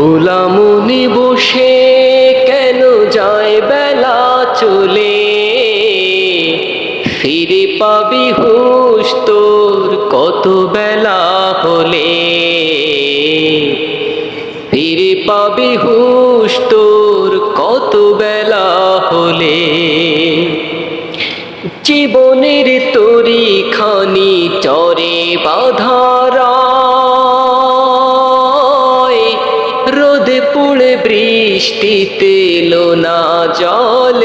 পোলামুনি বসে কেন যায় বেলা চলে? ফিরে পাবি হুশ তোর কত বেলা হলে? ফিরে পাবি হুশ তোর কত বেলা হলে? জীবনের তরি খানি চরে বাধারা রোদে পুড়ে বৃষ্টিতে লোনা জল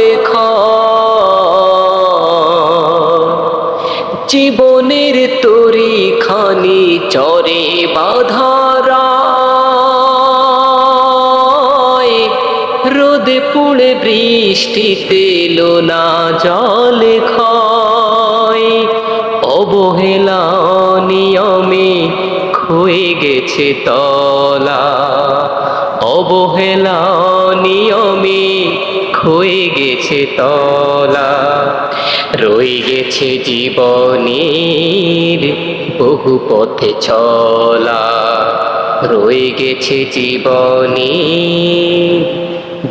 জীবনের তরি খানি চরে বাধারা রোদে পুড়ে বৃষ্টিতে লোনা জল ক্ষয় অবহেলা নিয়মে ক্ষয়ে গেছে তলা। অবহেলা নিয়মে ক্ষয়ে গেছে তলা। রয়ে গেছে জীবনের বহু পথে চলা। রয়ে গেছে জীবনে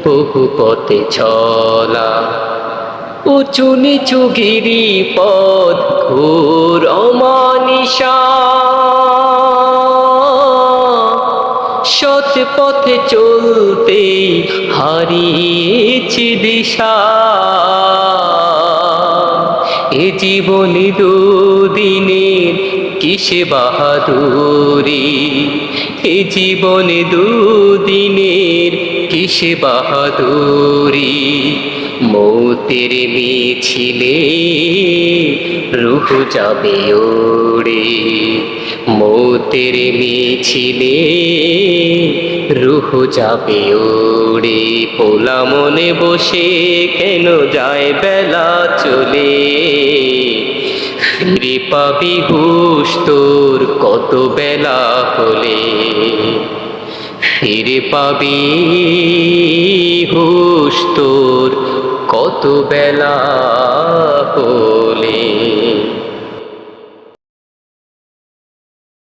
বহু পথে চলা। উঁচু নিচু গিরি পথ ঘোর অমানিসা। সৎ পথে চলতে হারিয়েছি দিশা। এ জীবনে দুদিনের কিসে বাহাদুরি? এ জীবনে দুদিনের কিসে বাহাদুরি? মৌতের মিছিলে রুহ যাবে ওড়ে মৌতের মিছিলে রুহ যাবে ওড়ে পোলা মনে বসে কেন যায় বেলা চলে? ফিরে পাবি হুশ তোর কত বেলা হলে? ফিরে পাবি হুশ তোর কত বেলা হলে?